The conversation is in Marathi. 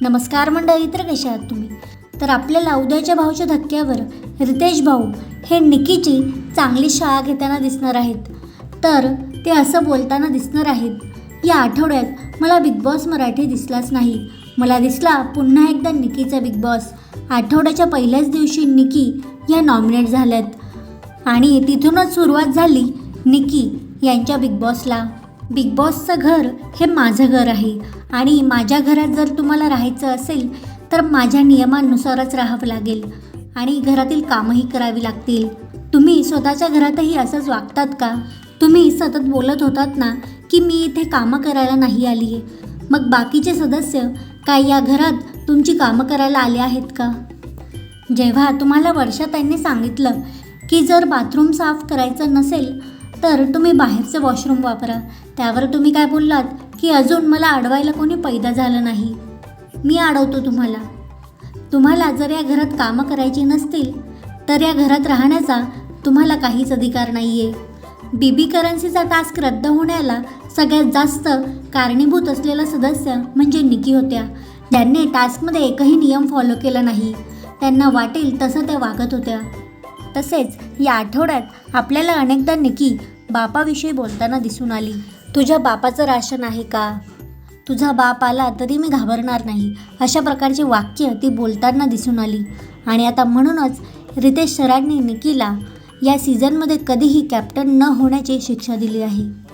नमस्कार मंडळी तर कशा आहात तुम्ही? तर आपल्याला उद्याच्या भाऊच्या धक्क्यावर रितेश भाऊ हे निकीची चांगली शाळा घेताना दिसणार आहेत. तर ते असं बोलताना दिसणार आहेत या आठवड्यात मला बिग बॉस मराठी दिसलाच नाही. मला दिसला पुन्हा एकदा निकीचा बिग बॉस. आठवड्याच्या पहिल्याच दिवशी निकी या नॉमिनेट झाल्यात. आणि तिथूनच सुरुवात झाली निकी यांच्या बिग बॉसला. बिग बॉसचं घर हे माझं घर आहे. आणि माझ्या घरात जर तुम्हाला राहायचं असेल तर माझ्या नियमांनुसारच राहावं लागेल. आणि घरातील कामंही करावी लागतील. तुम्ही स्वतःच्या घरातही असंच वागतात का? तुम्ही सतत बोलत होतात ना की मी इथे कामं करायला नाही आली आहे मग बाकीचे सदस्य काय या घरात तुमची कामं करायला आले आहेत का? जेव्हा तुम्हाला वर्षाताईंनी सांगितलं की जर बाथरूम साफ करायचं नसेल तर तुम्ही बाहेरचं वॉशरूम वापरा. त्यावर तुम्ही काय बोललात की अजून मला अडवायला कोणी पैदा झालं नाही. मी अडवतो तुम्हाला. तुम्हाला जर या घरात कामं करायची नसतील तर या घरात राहण्याचा तुम्हाला काहीच अधिकार नाही आहे बीबी करन्सीचा टास्क रद्द होण्याला सगळ्यात जास्त कारणीभूत असलेला सदस्य म्हणजे निकी होत्या. ज्यांनी टास्कमध्ये एकही नियम फॉलो केला नाही. त्यांना वाटेल तसं त्या वागत होत्या. तसेच या आठवड्यात आपल्याला अनेकदा निकी बापाविषयी बोलताना दिसून आली. तुझ्या बापाचं राशन आहे का? तुझा बाप आला तरी मी घाबरणार नाही अशा प्रकारची वाक्य ती बोलताना दिसून आली. आणि आता म्हणूनच रितेश सरांनी निकीला या सीझनमध्ये कधीही कॅप्टन न होण्याची शिक्षा दिली आहे.